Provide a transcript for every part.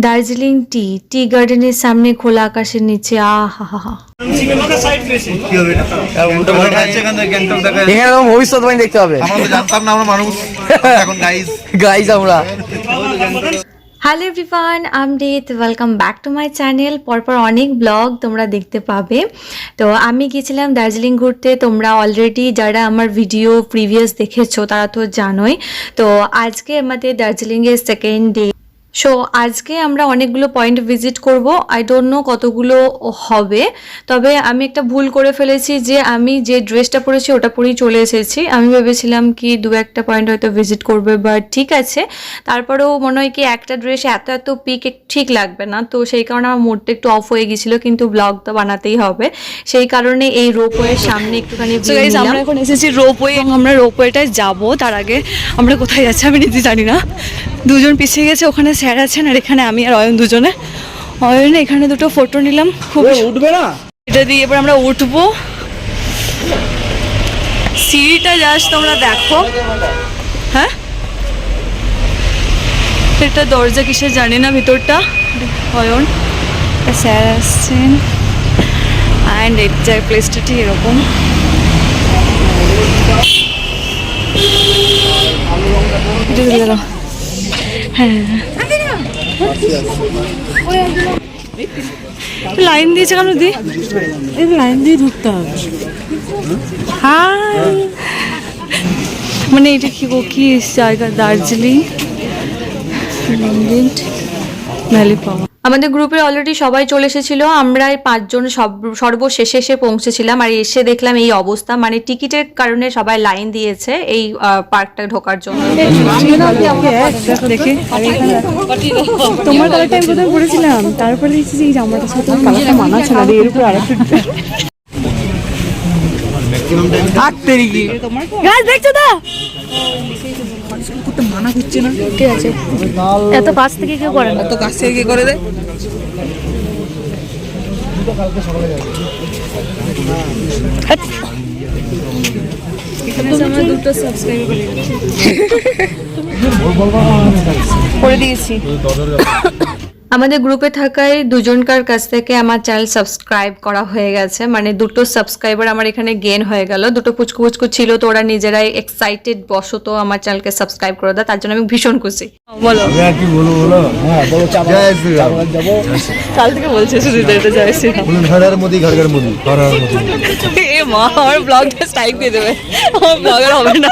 দার্জিলিং টি টি গার্ডেনের সামনে খোলা আকাশের নিচে আহা দেখতে হবে। আমরা। Hello everyone Amrit welcome back to my channel পরপর অনেক ব্লগ তোমরা দেখতে পাবে। তো আমি গিয়েছিলাম দার্জিলিং ঘুরতে। তোমরা অলরেডি যারা আমার ভিডিও প্রিভিয়াস দেখেছ, তারা তো জানোই। তো আজকে আমাদের দার্জিলিংয়ের সেকেন্ড ডে সো আজকে আমরা অনেকগুলো পয়েন্ট ভিজিট করব। আই ডোন্ট নো কতগুলো হবে। তবে আমি একটা ভুল করে ফেলেছি যে আমি যে ড্রেসটা পরেছি ওটা পরেই চলে এসেছি। আমি ভেবেছিলাম কি দু একটা পয়েন্ট হয়তো ভিজিট করবে বাট ঠিক আছে। তারপরেও মনে হয় কি একটা ড্রেস এত এত পিক ঠিক লাগবে না। তো সেই কারণে আমার মুডটা একটু অফ হয়ে গেছিল কিন্তু ব্লগ তো বানাতেই হবে। সেই কারণে এই রোপওয়ের সামনে একটুখানি। আমরা এখন এসেছি রোপওয়ে এবং আমরা রোপওয়েটায় যাব। তার আগে আমরা কোথায় যাচ্ছি আমি নিজে জানি না। দুজন পিছিয়ে গেছে ওখানে স্যার আছেন আর এখানে আমি আর অয়ন দুজনে। অয়ন এখানে দুটো ফটো নিলাম খুব উঠবে না? এটা দিয়ে এবার আমরা উঠবো। সিঁড়িটা জাস্ট তোমরা দেখো। হ্যাঁ? এটা দরজা কিসের জানি না ভিতরটা। অয়ন স্যার আসছেন। অ্যান্ড এটা প্লেসটা ঠিক এরকম। এটা হ্যাঁ। লাইন দিয়েছে কেন দি? লাইন দিয়ে ঢুকতে হবে। হ্যাঁ মানে এটা কি কি জায়গা? দার্জিলিং ভ্যালি পাওয়া। আমাদের গ্রুপে অলরেডি সবাই চলে এসেছিল। আমরা এই পাঁচজন সব সর্বশেষে এসে পৌঁছেছিলাম আর এসে দেখলাম এই অবস্থা। মানে টিকিটের কারণে সবাই লাইন দিয়েছে এই পার্কটা ঢোকার জন্য। দেখি তোমার কালারটা আমি প্রথমে পড়েছিলাম? তারপরে দেখছি যে এই জামাটার সাথে কালারটা মানাচ্ছে না এর উপর আরেকটা আট গাছ দেখছ তো ঠিক আছে? এত কাছ থেকে কেউ করে না। এত কাছ থেকে কে করে দেয় করে দিয়েছি। আমাদের গ্রুপে থাকায় দুজনকার কাছ থেকে আমার চ্যানেল সাবস্ক্রাইব করা হয়ে গেছে। মানে দুটো সাবস্ক্রাইবার আমার এখানে গেন হয়ে গেল। দুটো পুচকু পুচকু ছিল তো ওরা নিজেরাই এক্সাইটেড বশত আমার চ্যানেলকে সাবস্ক্রাইব করে দেয়। তার জন্য আমি ভীষণ খুশি। বলো। কি বলব বলো? হ্যাঁ বলো কাল থেকে বলছে শুধু এটা জয় শ্রীরাম বলুন ঘর ঘর মোদি ঘর ঘর মোদি ঘর ঘর মোদি এ মা আমার ব্লগটা স্ট্রাইক দিয়ে দেবে। আমার ব্লগার হবে না।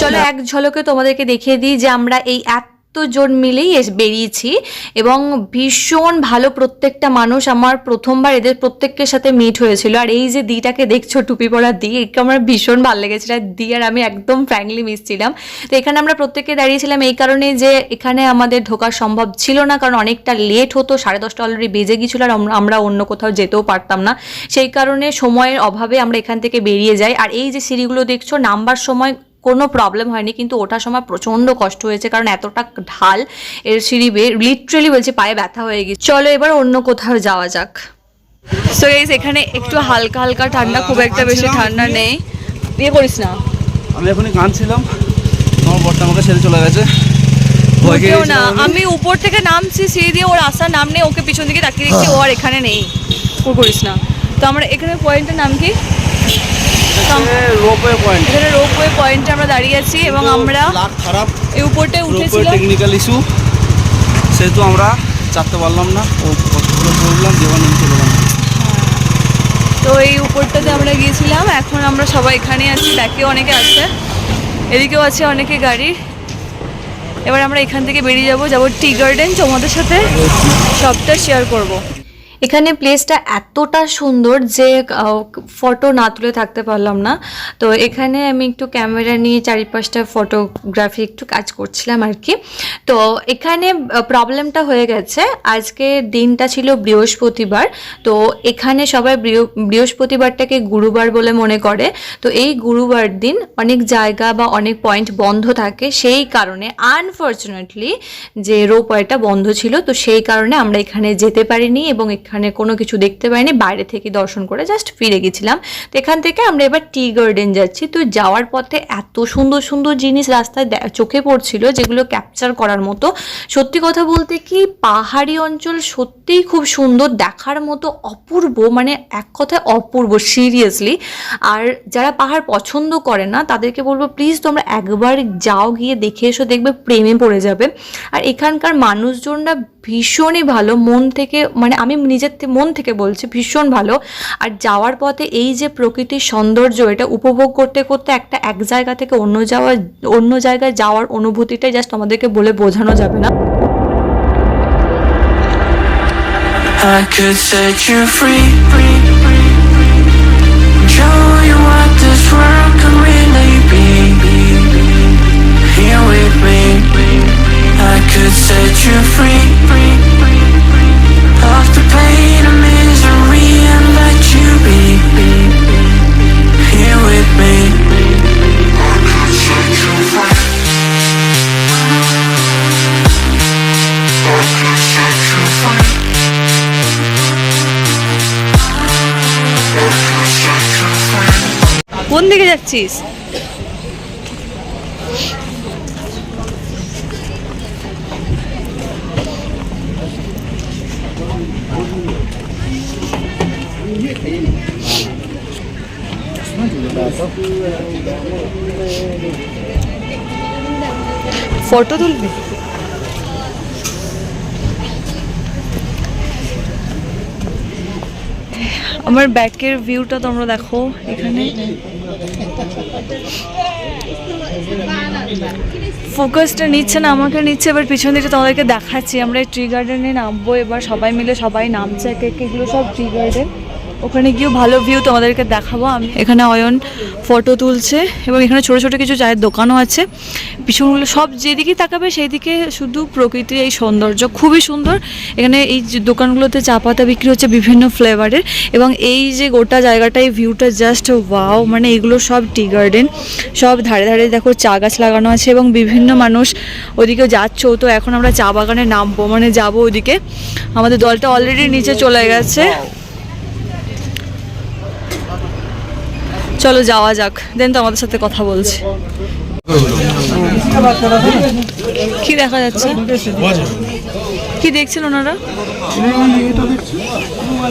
চলো এক ঝলকে তোমাদেরকে দেখিয়ে দিই যে আমরা এই এতজন মিলেই বেরিয়েছি এবং ভীষণ ভালো প্রত্যেকটা মানুষ আমার প্রথমবার এদের প্রত্যেকের সাথে মিট হয়েছিল। আর এই যে দিটাকে দেখছ, টুপি পরা দি, একে আমার ভীষণ ভালো লেগেছিল। আর দি আর আমি একদম ফ্র্যাঙ্কলি মিশছিলাম তো এখানে আমরা প্রত্যেকে দাঁড়িয়েছিলাম এই কারণে যে এখানে আমাদের ঢোকা সম্ভব ছিল না, কারণ অনেকটা লেট হতো, সাড়ে দশটা অলরেডি বেজে গিয়েছিল আর আমরা অন্য কোথাও যেতেও পারতাম না। সেই কারণে সময়ের অভাবে আমরা এখান থেকে বেরিয়ে যাই। আর এই যে সিঁড়িগুলো দেখছ, নামবার সময় কোনো প্রবলেম হয়নি কিন্তু ওঠার সময় প্রচণ্ড কষ্ট হয়েছে কারণ এতটা ঢাল এর সিঁড়ি বে লিটারেলি বলছি পায়ে ব্যথা হয়ে গেছে চলো এবার অন্য কোথাও যাওয়া যাক। সো গাইস এখানে একটু হালকা হালকা ঠান্ডা খুব একটা বেশি ঠান্ডা নেই। ইয়ে করিস না। আমি এখনই কাঁদছিলাম। আমার বরটা আমাকে ছেড়ে চলে গেছে। না। আমি। উপর থেকে নামছি সিঁড়ি দিয়ে ওর আসার নাম নেই ওকে পিছন দিকে তাকিয়ে দেখছি ও আর এখানে নেই। ও করিস না। তো আমরা এখানে পয়েন্টের নাম কি? Ropeway point. এখানে রোপওয়ে পয়েন্টে আমরা দাঁড়িয়ে আছি এবং আমরা খারাপ এই উপরটায় রোপওয়ে উঠেছিলাম। টেকনিক্যাল ইস্যু সেহেতু আমরা চাপতে পারলাম না। ও কতগুলো আমি চলে গেলাম তো এই উপরটাতে আমরা গিয়েছিলাম। এখন আমরা সবাই এখানে আছি ব্যাকে অনেকে আছে এদিকেও আছে অনেকে গাড়ি। এবার আমরা এখান থেকে বেরিয়ে যাব। যাব টি গার্ডেন। তোমাদের সাথে সবটা শেয়ার করব। এখানে প্লেসটা এতটা সুন্দর যে ফটো না তুলে থাকতে পারলাম না। তো এখানে আমি একটু ক্যামেরা নিয়ে চারিপাশটা ফটোগ্রাফি একটু কাজ করছিলাম আর কি। তো এখানে প্রবলেমটা হয়ে গেছে। আজকে দিনটা ছিল বৃহস্পতিবার। তো এখানে সবাই বৃহ- বৃহস্পতিবারটাকে গুরুবার বলে মনে করে। তো এই গুরুবার দিন অনেক জায়গা বা অনেক পয়েন্ট বন্ধ থাকে। সেই কারণে আনফর্চুনেটলি যে রোপওয়েটা বন্ধ ছিল, তো সেই কারণে আমরা এখানে যেতে পারিনি এবং এখানে কোনো কিছু দেখতে পাইনি, বাইরে থেকে দর্শন করে জাস্ট ফিরে গেছিলাম। তো এখান থেকে আমরা এবার টি গার্ডেন যাচ্ছি। তো যাওয়ার পথে এত সুন্দর সুন্দর জিনিস রাস্তায় চোখে পড়ছিল যেগুলো ক্যাপচার করার মতো। সত্যি কথা বলতে কি, পাহাড়ি অঞ্চল সত্যিই খুব সুন্দর, দেখার মতো অপূর্ব মানে এক কথায় অপূর্ব সিরিয়াসলি আর যারা পাহাড় পছন্দ করে না, তাদেরকে বলব প্লিজ তোমরা একবার যাও গিয়ে দেখে এসো, দেখবে প্রেমে পড়ে যাবে। আর এখানকার মানুষজনরা ভীষণই ভালো, মন থেকে মানে আমি নিজের মন থেকে বলছি ভীষণ ভালো আর যাওয়ার পথে এই যে প্রকৃতির সৌন্দর্য, এটা উপভোগ করতে করতে একটা এক জায়গা থেকে অন্য যাওয়া, অন্য জায়গায় যাওয়ার অনুভূতিটাই জাস্ট আমাদেরকে বলে বোঝানো যাবে না I could set you free. Show you what this world can be. could set you free. Of the pain and misery and let you be. Here with me. I could set you free. I could set you free. কোন দিকে যাচ্ছিস photo তুলবি? আমার ব্যাকের ভিউটা তোমরা দেখো এখানে। ফোকাসটা নিচ্ছে না, আমাকে নিচ্ছে, এবার পিছন দিকে তোমাদেরকে দেখাচ্ছি। আমরা ট্রি গার্ডেনে নামবো এবার, সবাই মিলে সবাই নামছে, এক এক, এগুলো সব ট্রি গার্ডেন ওখানে গিয়েও ভালো ভিউ তোমাদেরকে দেখাবো আমি। এখানে অয়ন ফটো তুলছে এবং এখানে ছোট ছোট কিছু চায়ের দোকানও আছে। পিছনগুলো সব যেদিকেই তাকাবে সেই দিকে শুধু প্রকৃতির এই সৌন্দর্য খুবই সুন্দর। এখানে এই দোকানগুলোতে চা পাতা বিক্রি হচ্ছে বিভিন্ন ফ্লেভারের এবং এই যে গোটা জায়গাটা এই ভিউটা জাস্ট ওয়াও মানে এগুলো সব টি গার্ডেন সব ধারে ধারে দেখো চা গাছ লাগানো আছে এবং বিভিন্ন মানুষ ওদিকে যাচ্ছেও তো এখন আমরা চা বাগানে নামবো মানে যাব ওদিকে। আমাদের দলটা অলরেডি নিচে চলে গেছে। চলো যাওয়া যাক। দেন তো আমাদের সাথে কথা বলছে। কি দেখা যাচ্ছে? কি দেখছেন ওনারা?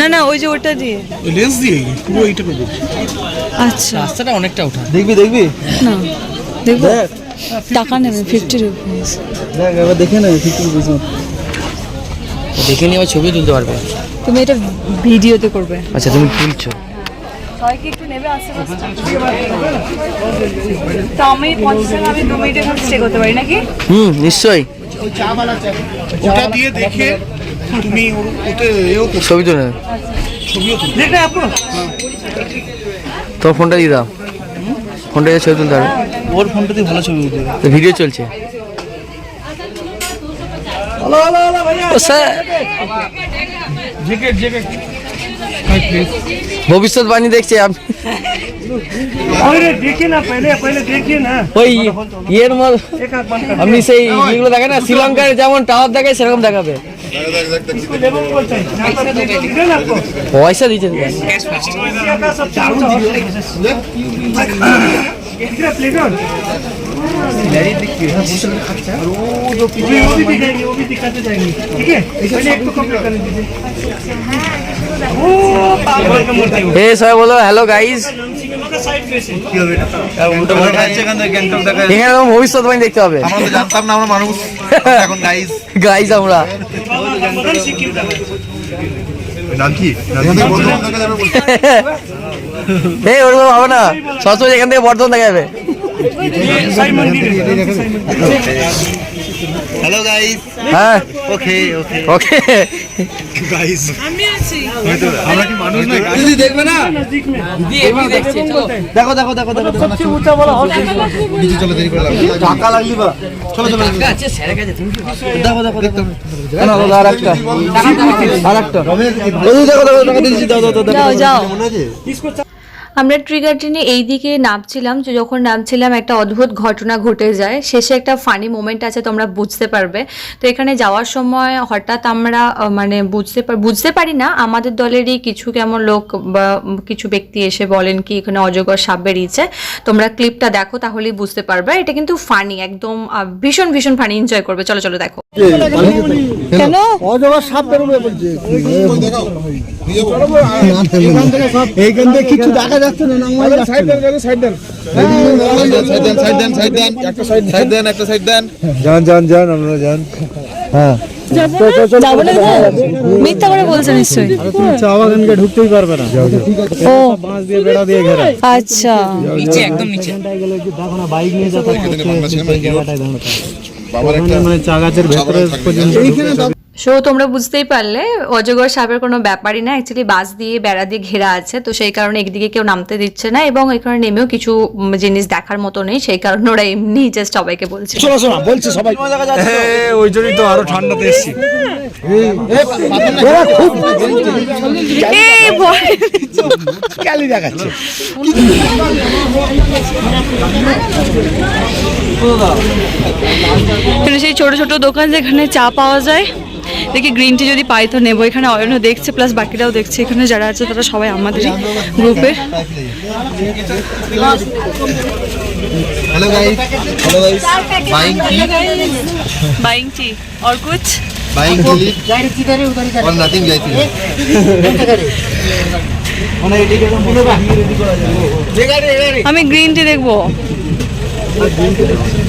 না না ওই যে ওটা দিয়ে। লেন্স দিয়ে পুরো এইটা আচ্ছা। রাস্তাটা অনেকটা ওঠা দেখবি দেখবি? না দেখব। টাকা নেবেন ফিফটি রুপিস দেখ এবার দেখে না ফিফটি রুপিস দেখে নিয়ে আবার ছবি তুলতে পারবে। তুমি এটা ভিডিওতে করবে। আচ্ছা তুমি তুলছো। সবাই একটু নেবে আশেপাশে তো আমি পঞ্চাশ টাকা আমি দু মিনিট এখানে স্টে করতে পারি নাকি? হুম নিশ্চয়ই। ওটা দিয়ে দেখে তুমি ওতে ছবি। তোমার ফোনটা দিয়ে দাও। ফোনটা দিয়ে ছবি তুলতে হবে। ওর ফোনটা দিয়ে ভালো ছবি উঠবে ভিডিও চলছে। স্যার। Jacket jacket. ভবিষ্যৎবাণী দেখছে আপনি अरे देखिए ना पहले पहले देखिए ना ওই ইয়ের মত एक हाथ बंद कर আপনি সেই ইয়েগুলো দেখেন না শ্রীলঙ্কার যেমন টাওয়ার দেখায় সেরকম দেখাবে लेवल बोलते हैं यहाँ पर दीजिए ना आपको পয়সা দিচ্ছেন কেন? इंडिया का सबसे ऊंचा होटल है इधर प्लेग्राउंड वो जो पीछे वो भी दिखाएंगे वो भी दिखाते जाएंगे ठीक है पहले एक तो कंप्लीट करने दीजिए হে সবাই বলো হ্যালো গাইস এখানে ভবিষ্যৎ বাণী দেখতে হবে। আমরা। না আমরা মানুষ ওরকম হবে না। সবসময় এখান থেকে বর্ধমান দেখা যাবে। হ্যালো গাইস হ্যাঁ। ওকে ওকে ওকে গাইস আমি আছি। আমরা কি মানুষ না দিদি দেখবে না? দিদি এমনি দেখছে দেখো দেখো দেখো দেখো সবচেয়ে উঁচা বলা হল দিদি চলো দেরি করে লাগবে ঢাকা লাগলি বা? চলো চলো ঢাকা আছে স্যারের কাছে তুমি দেখো দেখো দেখো। আরেকটা আরেকটা দেখো দেখো দেখো দিদি দাও দাও দাও যাও যাও। আমরা ট্রি গার্ডেনে এই দিকে নামছিলাম যে যখন নামছিলাম একটা অদ্ভুত ঘটনা ঘটে যায়। শেষে একটা ফানি মোমেন্ট আছে তোমরা বুঝতে পারবে। তো এখানে যাওয়ার সময় হঠাৎ আমরা মানে বুঝতে পার বুঝতে পারি না আমাদের দলেরই কিছু কেমন লোক বা কিছু ব্যক্তি এসে বলেন কি এখানে অজগর সাপ বেরিয়েছে। তোমরা ক্লিপটা দেখো তাহলেই বুঝতে পারবে। এটা কিন্তু ফানি একদম ভীষণ ভীষণ ফানি এনজয় করবে। চলো চলো দেখো। কেন? অজগর সাপ বেরোবে বলছে। এইখান থেকে কিছু দেখা যাচ্ছে না নামাই যাচ্ছে না। যান যান যান আমরা যান। হ্যাঁ। মিথ্যা করে বলছে নিশ্চয়ই। তুমি চা বাগানকে ঢুকতেই পারবে না। ও। বাঁশ দিয়ে বেড়া দিয়ে ঘেরা। আচ্ছা। এখানটায় গেলে একটু দেখো না বাইক নিয়ে যাতায়াত করতে সেই জায়গাটায় মানে চা গাছের ভেতরে পর্যন্ত সো তোমরা বুঝতেই পারলে অজগর সাপের কোনো ব্যাপারই না। অ্যাকচুয়ালি বাস দিয়ে বেড়া দিয়ে ঘেরা আছে তো সেই কারণে একদিকে কেউ নামতে দিচ্ছে না এবং এখানে নেমেও কিছু জিনিস দেখার মতো নেই। সেই কারণে ওরা এমনি জাস্ট সবাইকে বলছে। বলছে সবাই। ওই জন্যই তো আরও ঠান্ডাতে এসছি। কালি দেখাচ্ছে। সেই ছোট ছোট দোকান যেখানে চা পাওয়া যায় দেখি গ্রিন টি যদি পাই তো নেবো এখানে অয়নও দেখছে প্লাস বাকিরাও দেখছে এখানে যারা আছে তারা সবাই আমাদেরই গ্রুপের hello guys hello guys buying tea buying tea और कुछ बाइंग टी और नथिंग जाइती আমি গ্রিন টি দেখবো জানাও জানি নাও রিম্পা জানি নাও হলুদ জানাও হলুদ জানাও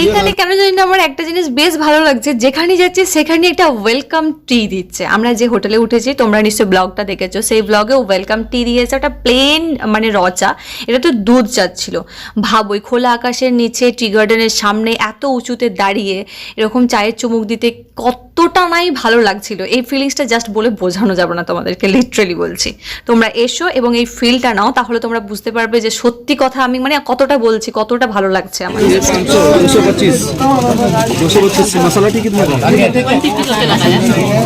এইখানে কেন জানি না আমার একটা জিনিস বেশ ভালো লাগছে যেখানে যাচ্ছে সেখানে একটা ওয়েলকাম টি দিচ্ছে। আমরা যে হোটেলে উঠেছি তোমরা নিশ্চয়ই ব্লগটা দেখেছ সেই ব্লগে ওয়েলকাম টি দিয়েছে ওটা প্লেন মানে রচা। এটা তো দুধ যাচ্ছিল ভাব ওই খোলা আকাশের নিচে টি গার্ডেনের সামনে এত উঁচুতে দাঁড়িয়ে এরকম চায়ের চুমুক দিতে কতটা নাই ভালো লাগছিল। এই ফিলিংসটা জাস্ট বলে বোঝানো যাবে না তোমাদেরকে লিটারেলি বলছি। তোমরা এসো এবং এই ফিলটা নাও তাহলে তোমরা বুঝতে পারবে যে সত্যি কথা আমি মানে কতটা বলছি কতটা ভালো লাগছে আমার। पच्चीस। दो सौ पच्चीस से मसाला टी कितने का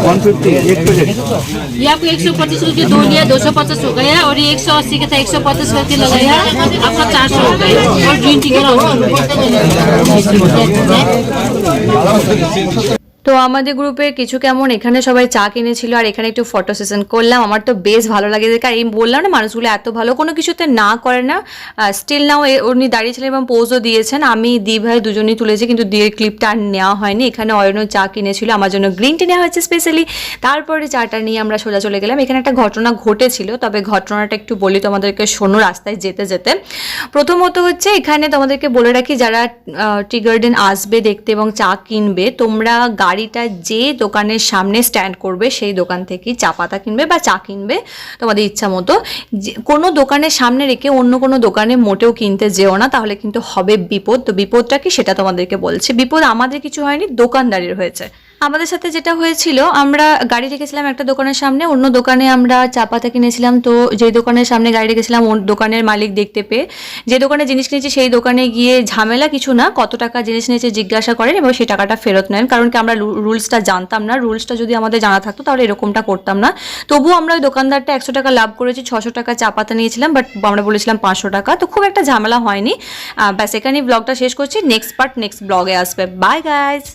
वन फिफ्टी एक पैकेट। ये आपको एक सौ पच्चीस रुपये दो लिया दो सौ पचास हो गया और ये एक सौ अस्सी का था एक सौ पचास करके लगाया आपका चार सौ हो गया। और ग्रीन टी का তো আমাদের গ্রুপের কিছু কেমন, এখানে সবাই চা কিনেছিল আর এখানে একটু ফটো সেশন করলাম। আমার তো বেশ ভালো লাগে। কারণ এই বললাম না, মানুষগুলো এত ভালো, কোনো কিছুতে না করে না। স্টিল নাও উনি দাঁড়িয়েছিলেন এবং পোজও দিয়েছেন। আমি দি ভাই দুজনেই তুলেছি, কিন্তু দিয়ে ক্লিপটা আর নেওয়া হয়নি। এখানে অয়নও চা কিনেছিল, আমার জন্য গ্রিন টি নেওয়া হয়েছে স্পেশালি তারপরে চাটা নিয়ে আমরা সোজা চলে গেলাম। এখানে একটা ঘটনা ঘটেছিল, তবে ঘটনাটা একটু বলি তোমাদেরকে শোনো রাস্তায় যেতে যেতে। প্রথমত হচ্ছে, এখানে তোমাদেরকে বলে রাখি, যারা টি গার্ডেন আসবে দেখতে এবং চা কিনবে, তোমরা গাড়িটা যে দোকানের সামনে স্ট্যান্ড করবে, সেই দোকান থেকেই চা পাতা কিনবে বা চা কিনবে তোমাদের ইচ্ছা মতো। কোনো দোকানের সামনে রেখে অন্য কোনো দোকানে মোটেও কিনতে যেও না, তাহলে কিন্তু হবে বিপদ। তো বিপদটা কি সেটা তোমাদেরকে বলছে। বিপদ আমাদের কিছু হয়নি, দোকানদারির হয়েছে। আমাদের সাথে যেটা হয়েছিল, আমরা গাড়ি রেখেছিলাম একটা দোকানের সামনে, অন্য দোকানে আমরা চা পাতা কিনেছিলাম। তো যে দোকানের সামনে গাড়ি রেখেছিলাম, ওর দোকানের মালিক দেখতে পেয়ে। যে দোকানে জিনিস কিনেছি, সেই দোকানে গিয়ে ঝামেলা কিছু না, কত টাকা জিনিস নিয়েছে জিজ্ঞাসা করেন এবং সেই টাকাটা ফেরত নেন। কারণ কি আমরা রুলসটা জানতাম না, রুলসটা যদি আমাদের জানা থাকতো, তাহলে এরকমটা করতাম না। তবুও আমরা ওই দোকানদারটা একশো টাকা লাভ করেছি, ছশো টাকা চা পাতা নিয়েছিলাম বাট আমরা বলেছিলাম পাঁচশো টাকা। তো খুব একটা ঝামেলা হয়নি। ব্যাস, এখানেই ব্লগটা শেষ করছি। নেক্সট পার্ট নেক্সট ব্লগে আসবে। By guys